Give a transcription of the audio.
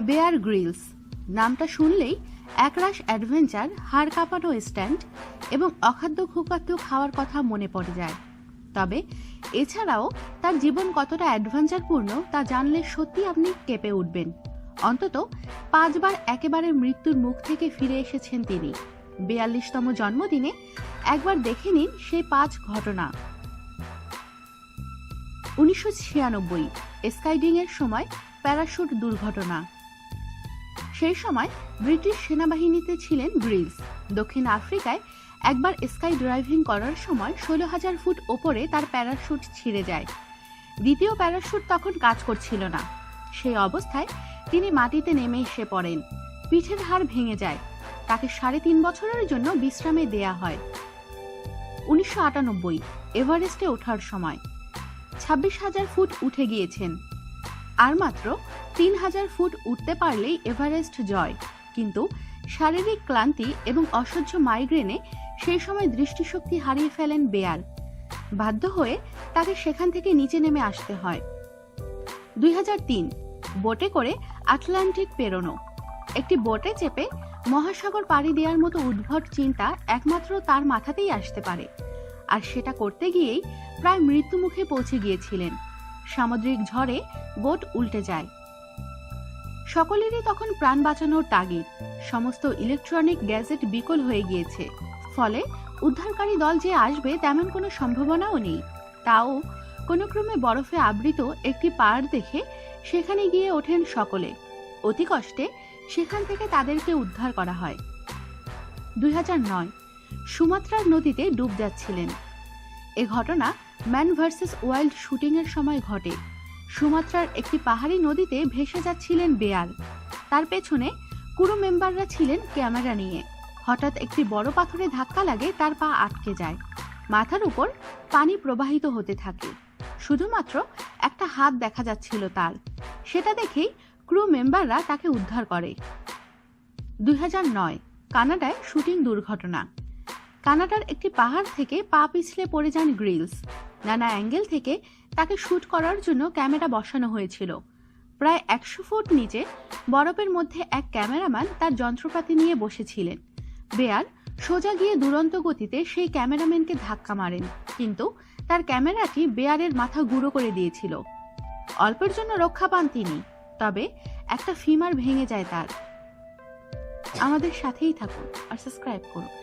Bear Grylls নামটা শুনলেই একরাশ অ্যাডভেঞ্চার, হাড় কাঁপানো স্ট্যান্ড এবং অখাদ্য খুকাদ্য খাওয়ার কথা মনে পড়ে যায়। তবে এছাড়াও তার জীবন কতটা অ্যাডভেঞ্চারপূর্ণ তা জানলে সত্যি আপনি কেঁপে উঠবেন। অন্তত পাঁচবার একেবারে মৃত্যুর মুখ থেকে ফিরে এসেছেন তিনি। বিয়াল্লিশতম জন্মদিনে একবার দেখে নিন সেই পাঁচ ঘটনা। উনিশশো ছিয়ানব্বই স্কাইডিং এর সময় প্যারাশুট দুর্ঘটনা। সেই সময় ব্রিটিশ সেনাবাহিনীতে ছিলেন গ্রিলস। দক্ষিণ আফ্রিকায় একবার স্কাই ড্রাইভিং করার সময় ষোলো হাজার ফুট ওপরে তার প্যারাশুট ছিঁড়ে যায়। দ্বিতীয় প্যারাশুট তখন কাজ করছিল না। সেই অবস্থায় তিনি মাটিতে নেমে এসে পড়েন। পিঠের হাড় ভেঙে যায়। তাকে সাড়ে তিন বছরের জন্য বিশ্রামে দেয়া হয়। উনিশশো আটানব্বই, এভারেস্টে ওঠার সময়। ছাব্বিশ হাজার ফুট উঠে গিয়েছেন। আর মাত্র তিন হাজার ফুট উঠতে পারলেই এভারেস্ট জয়। কিন্তু শারীরিক ক্লান্তি এবং অসহ্য মাইগ্রেনে সেই সময় দৃষ্টিশক্তি হারিয়ে ফেলেন বেয়ার। বাধ্য হয়ে তাকে সেখান থেকে নিচে নেমে আসতে হয়। দুই হাজার তিন, বোটে করে আটলান্টিক পেরোনো। একটি বোটে চেপে মহাসাগর পাড়ি দেওয়ার মতো উদ্ভট চিন্তা একমাত্র তার মাথাতেই আসতে পারে। আর সেটা করতে গিয়েই প্রায় মৃত্যুমুখে পৌঁছে গিয়েছিলেন। সামুদ্রিক ঝড়ে বোট উল্টে যায়। সকলেরই তখন প্রাণ বাঁচানোর তাগিদ। সমস্ত ইলেকট্রনিক গ্যাজেট বিকল হয়ে গিয়েছে। ফলে উদ্ধারকারী দল যে আসবে তেমন কোনো সম্ভাবনাও নেই। তাও কোনো ক্রমে বরফে আবৃত একটি পাহাড় দেখে সেখানে গিয়ে ওঠেন সকলে। অতি কষ্টে সেখান থেকে তাদেরকে উদ্ধার করা হয়। দুই সুমাত্রার নদীতে ডুব যাচ্ছিলেন। এ ঘটনা ম্যান ভার্সেস ওয়াইল্ড শুটিংয়ের সময় ঘটে। সুমাত্রার একটি পাহাড়ি নদীতে ভেসে যাচ্ছিলেন বেয়ার তার পেছনে কুরু মেম্বাররা ছিলেন ক্যামেরা নিয়ে। হঠাৎ একটি বড় পাথরে ধাক্কা লাগে, তার পা আটকে যায়। মাথার উপর পানি প্রবাহিত হতে থাকে। শুধুমাত্র একটা হাত দেখা যাচ্ছিল তার। সেটা দেখেই ক্রু মেম্বাররা তাকে উদ্ধার করে। দুই কানাডায় শুটিং দুর্ঘটনা। কানাডার একটি পাহাড় থেকে পা পিছলে পড়ে যান গ্রিলস। নানা অ্যাঙ্গেল থেকে তাকে শ্যুট করার জন্য ক্যামেরা বসানো হয়েছিল। প্রায় একশো ফুট নিচে বরফের মধ্যে এক ক্যামেরাম্যান তার যন্ত্রপাতি নিয়ে বসেছিলেন। বেয়ার সোজা গিয়ে দুরন্ত গতিতে সেই ক্যামেরাম্যানকে ধাক্কা মারেন, কিন্তু তার ক্যামেরাটি বেয়ারের মাথা গুঁড়ো করে দিয়েছিল। অল্পের জন্য রক্ষা পান তিনি, তবে একটা ফিমার ভেঙে যায় তার। আমাদের সাথেই থাকুন আর সাবস্ক্রাইব করুন।